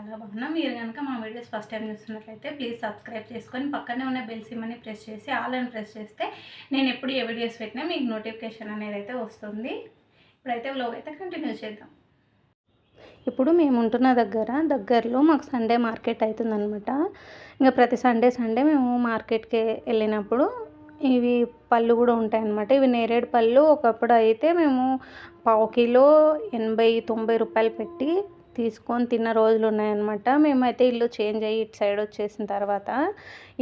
చాలా బాగున్నా. మీరు కనుక మా వీడియోస్ ఫస్ట్ టైం చూస్తున్నట్లయితే ప్లీజ్ సబ్స్క్రైబ్ చేసుకొని పక్కనే ఉన్న బెల్ సిమ్మని ప్రెస్ చేసి ఆల్ అని ప్రెస్ చేస్తే నేను ఎప్పుడు ఏ వీడియోస్ పెట్టినా మీకు నోటిఫికేషన్ అనేది అయితే వస్తుంది. ఇప్పుడైతే వ్లోగ్ అయితే కంటిన్యూ చేద్దాం. ఇప్పుడు మేము ఉంటున్న దగ్గర దగ్గరలో మాకు సండే మార్కెట్ అవుతుందన్నమాట ఇంకా ప్రతి సండే సండే మేము మార్కెట్కి వెళ్ళినప్పుడు ఇవి పళ్ళు కూడా ఉంటాయన్నమాట. ఇవి నేరేడు పళ్ళు ఒకప్పుడు అయితే మేము పావు కిలో ఎనభై తొంభై రూపాయలు పెట్టి తీసుకొని తిన్న రోజులు ఉన్నాయన్నమాట. మేమైతే ఇల్లు చేంజ్ అయ్యి ఇటు సైడ్ వచ్చేసిన తర్వాత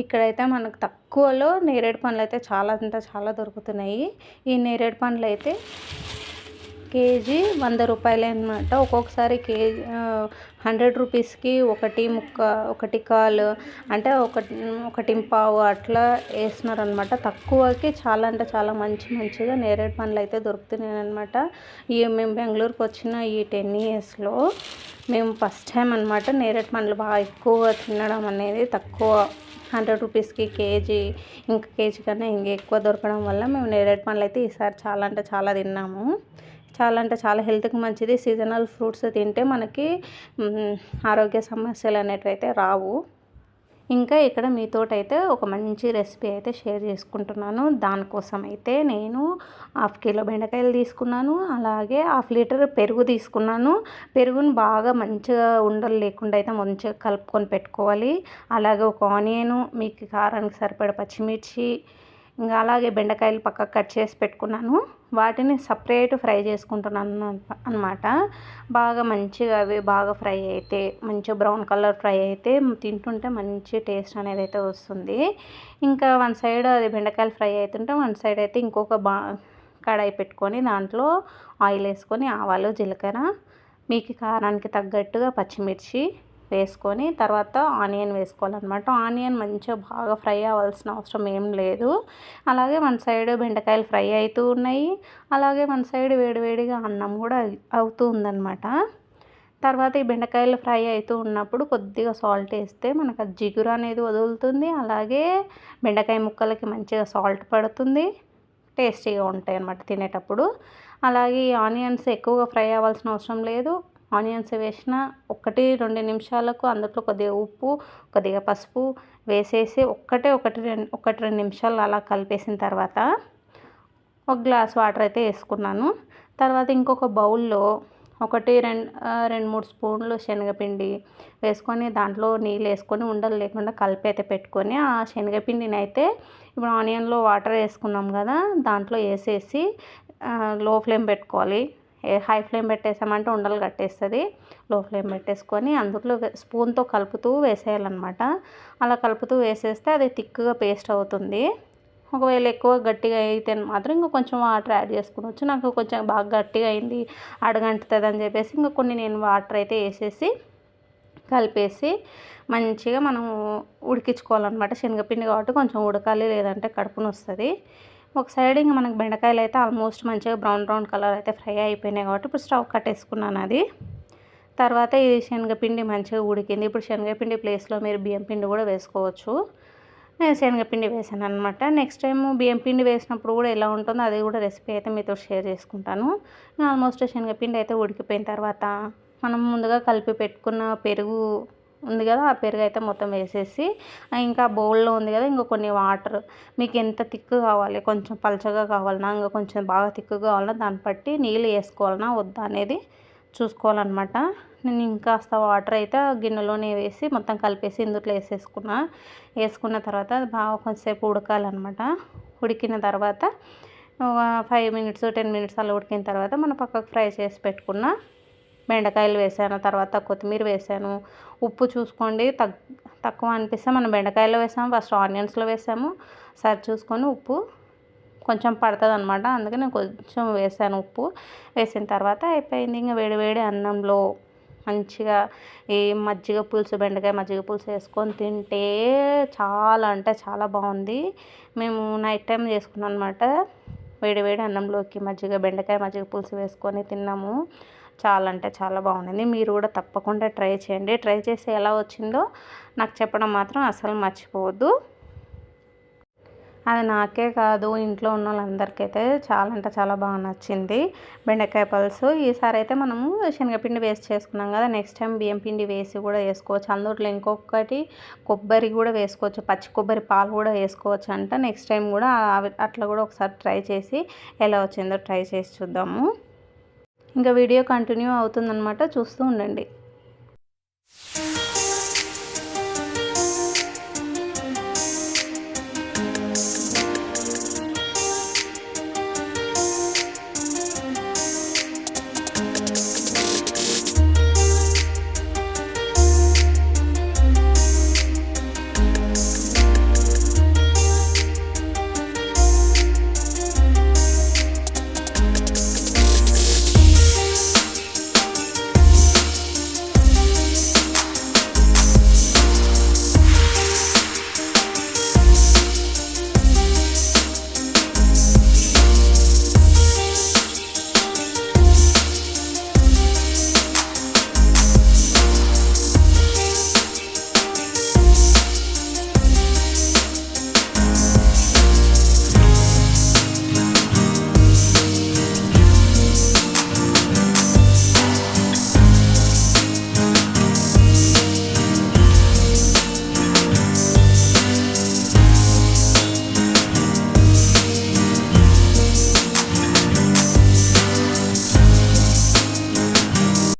ఇక్కడైతే మనకు తక్కువలో నేరేడు పండ్లు అయితే చాలా అంటే చాలా దొరుకుతున్నాయి. ఈ నేరేడు పండ్లు అయితే కేజీ వంద రూపాయలే అనమాట ఒక్కొక్కసారి కేజీ హండ్రెడ్ రూపీస్కి ఒకటి ముక్క ఒకటి కాలు అంటే ఒకటి ఒకటి పావు అట్లా వేస్తున్నారనమాట తక్కువకి చాలా అంటే చాలా మంచి మంచిగా నేరేడు పండ్లు అయితే దొరుకుతున్నాయి అనమాట ఈ మేము బెంగళూరుకి వచ్చిన ఈ టెన్ ఇయర్స్లో మేము ఫస్ట్ టైం అనమాట నేరేడు పండ్లు బాగా ఎక్కువ తినడం అనేది. తక్కువ హండ్రెడ్ రూపీస్కి కేజీ ఇంకా కేజీ కన్నా ఇంకా ఎక్కువ దొరకడం వల్ల మేము నేరేడు పండ్లు అయితే ఈసారి చాలా అంటే చాలా తిన్నాము. చాలా అంటే చాలా హెల్త్కి మంచిది. సీజనల్ ఫ్రూట్స్ తింటే మనకి ఆరోగ్య సమస్యలు అనేటివి అయితే రావు. ఇంకా ఇక్కడ మీతోటైతే ఒక మంచి రెసిపీ అయితే షేర్ చేసుకుంటున్నాను. దానికోసం అయితే నేను హాఫ్ కిలో బెండకాయలు తీసుకున్నాను. అలాగే హాఫ్ లీటర్ పెరుగు తీసుకున్నాను. పెరుగును బాగా మంచిగా ఉండలు లేకుండా అయితే మంచిగా కలుపుకొని పెట్టుకోవాలి. అలాగే ఒక ఆనియను మీకు కారానికి సరిపడ పచ్చిమిర్చి ఇంకా అలాగే బెండకాయలు పక్కకు కట్ చేసి పెట్టుకున్నాను. వాటిని సపరేట్ ఫ్రై చేసుకుంటున్నాను అనమాట బాగా మంచిగా అవి బాగా ఫ్రై అయితే మంచిగా బ్రౌన్ కలర్ ఫ్రై అయితే తింటుంటే మంచి టేస్ట్ అనేది అయితే వస్తుంది. ఇంకా వన్ సైడ్ అది బెండకాయలు ఫ్రై అవుతుంటే వన్ సైడ్ అయితే ఇంకొక బా కడాయి పెట్టుకొని దాంట్లో ఆయిల్ వేసుకొని ఆవాలు జీలకర్ర మీకు కారానికి తగ్గట్టుగా పచ్చిమిర్చి వేసుకొని తర్వాత ఆనియన్ వేసుకోవాలన్నమాట. ఆనియన్ మంచిగా బాగా ఫ్రై అవ్వాల్సిన అవసరం ఏం లేదు. అలాగే మన సైడ్ బెండకాయలు ఫ్రై అవుతూ ఉన్నాయి. అలాగే మన సైడ్ వేడివేడిగా అన్నం కూడా అవుతూ ఉందన్నమాట. తర్వాత ఈ బెండకాయలు ఫ్రై అవుతూ ఉన్నప్పుడు కొద్దిగా సాల్ట్ వేస్తే మనకు అది జిగురు అనేది వదులుతుంది. అలాగే బెండకాయ ముక్కలకి మంచిగా సాల్ట్ పడుతుంది. టేస్టీగా ఉంటాయి అన్నమాట తినేటప్పుడు. అలాగే ఈ ఆనియన్స్ ఎక్కువగా ఫ్రై అవ్వాల్సిన అవసరం లేదు. ఆనియన్స్ వేసిన ఒకటి రెండు నిమిషాలకు అందులో కొద్దిగా ఉప్పు కొద్దిగా పసుపు వేసేసి ఒక్కటే ఒకటి రెండు ఒకటి రెండు నిమిషాలు అలా కలిపేసిన తర్వాత ఒక గ్లాస్ వాటర్ అయితే వేసుకున్నాను. తర్వాత ఇంకొక బౌల్లో ఒకటి రెండు రెండు మూడు స్పూన్లు శనగపిండి వేసుకొని దాంట్లో నీళ్ళు వేసుకొని ఉండలు లేకుండా కలిపి అయితే పెట్టుకొని ఆ శనగపిండిని అయితే ఇప్పుడు ఆనియన్లో వాటర్ వేసుకున్నాం కదా దాంట్లో వేసేసి లో ఫ్లేమ్ పెట్టుకోవాలి. హై ఫ్లేమ్ పెట్టేసామంటే ఉండలు కట్టేస్తుంది లో ఫ్లేమ్ పెట్టేసుకొని అందులో స్పూన్తో కలుపుతూ వేసేయాలన్నమాట. అలా కలుపుతూ వేసేస్తే అది థిక్గా పేస్ట్ అవుతుంది. ఒకవేళ ఎక్కువ గట్టిగా అయితే మాత్రం ఇంకా కొంచెం వాటర్ యాడ్ చేసుకోవచ్చు నాకు కొంచెం బాగా గట్టిగా అయింది అడగంటుతుంది అని చెప్పేసి ఇంకా కొన్ని నేను వాటర్ అయితే వేసేసి కలిపేసి మంచిగా మనం ఉడికించుకోవాలన్నమాట. శనగపిండి కాబట్టి కొంచెం ఉడకాలి లేదంటే కడుపునొస్తుంది ఒక సైడ్ ఇంకా మనకు బెండకాయలు అయితే ఆల్మోస్ట్ మంచిగా బ్రౌన్ బ్రౌన్ కలర్ అయితే ఫ్రై అయిపోయినాయి కాబట్టి ఇప్పుడు స్టవ్ కట్టేసుకున్నాను అది. తర్వాత ఇది శనగపిండి మంచిగా ఉడికింది. ఇప్పుడు శనగపిండి ప్లేస్లో మీరు బియ్యం పిండి కూడా వేసుకోవచ్చు. నేను శనగపిండి వేసాను అనమాట నెక్స్ట్ టైం బియ్యం పిండి వేసినప్పుడు కూడా ఎలా ఉంటుందో అది కూడా రెసిపీ అయితే మీతో షేర్ చేసుకుంటాను. ఆల్మోస్ట్ శనగపిండి అయితే ఉడికిపోయిన తర్వాత మనం ముందుగా కలిపి పెట్టుకున్న పెరుగు ఉంది కదా ఆ పెరుగు అయితే మొత్తం వేసేసి ఇంకా బౌల్లో ఉంది కదా ఇంకా కొన్ని వాటర్. మీకు ఎంత థిక్ కావాలి కొంచెం పలచగా కావాలన్నా ఇంకా కొంచెం బాగా థిక్ కావాలన్నా దాన్ని బట్టి నీళ్ళు వేసుకోవాలన్నా వద్దా అనేది చూసుకోవాలన్నమాట. నేను ఇంకాస్త వాటర్ అయితే గిన్నెలోనే వేసి మొత్తం కలిపేసి ఇందులో వేసేసుకున్నా. వేసుకున్న తర్వాత బాగా కొంచెంసేపు ఉడకాలన్నమాట. ఉడికిన తర్వాత ఫైవ్ మినిట్స్ టెన్ మినిట్స్ అలా ఉడికిన తర్వాత మనం పక్కకు ఫ్రై చేసి పెట్టుకున్న బెండకాయలు వేసాను తర్వాత కొత్తిమీర వేసాను. ఉప్పు చూసుకోండి తగ్ తక్కువ అనిపిస్తే మనం బెండకాయలో వేసాము ఫస్ట్ ఆనియన్స్లో వేసాము. సరి చూసుకొని ఉప్పు కొంచెం పడుతుంది అనమాట అందుకే నేను కొంచెం వేసాను ఉప్పు. వేసిన తర్వాత అయిపోయింది ఇంకా వేడివేడి అన్నంలో మంచిగా ఈ మజ్జిగ పులుసు బెండకాయ మజ్జిగ పులుసు వేసుకొని తింటే చాలా అంటే చాలా బాగుంది. మేము నైట్ టైం చేసుకున్నాం అనమాట వేడివేడి అన్నంలోకి మజ్జిగ బెండకాయ మజ్జిగ పులుసు వేసుకొని తిన్నాము. చాలా అంటే చాలా బాగుంది మీరు కూడా తప్పకుండా ట్రై చేయండి. ట్రై చేసి ఎలా వచ్చిందో నాకు చెప్పడం మాత్రం అసలు మర్చిపోవద్దు. అది నాకే కాదు ఇంట్లో ఉన్న వాళ్ళందరికైతే చాలా అంటే చాలా బాగా నచ్చింది. బెండకాయ పులుసు. ఈసారి అయితే మనము శనగపిండి వేస్ట్ చేసుకున్నాం కదా. నెక్స్ట్ టైం బియ్యం పిండి వేసి కూడా వేసుకోవచ్చు. అందులో ఇంకొకటి కొబ్బరి కూడా వేసుకోవచ్చు. పచ్చి కొబ్బరి పాలు కూడా వేసుకోవచ్చు అంట. నెక్స్ట్ టైం కూడా అట్లా కూడా ఒకసారి ట్రై చేసి ఎలా వచ్చిందో ట్రై చేసి చూద్దాము. ఇంకా వీడియో కంటిన్యూ అవుతుందన్నమాట. చూస్తూ ఉండండి.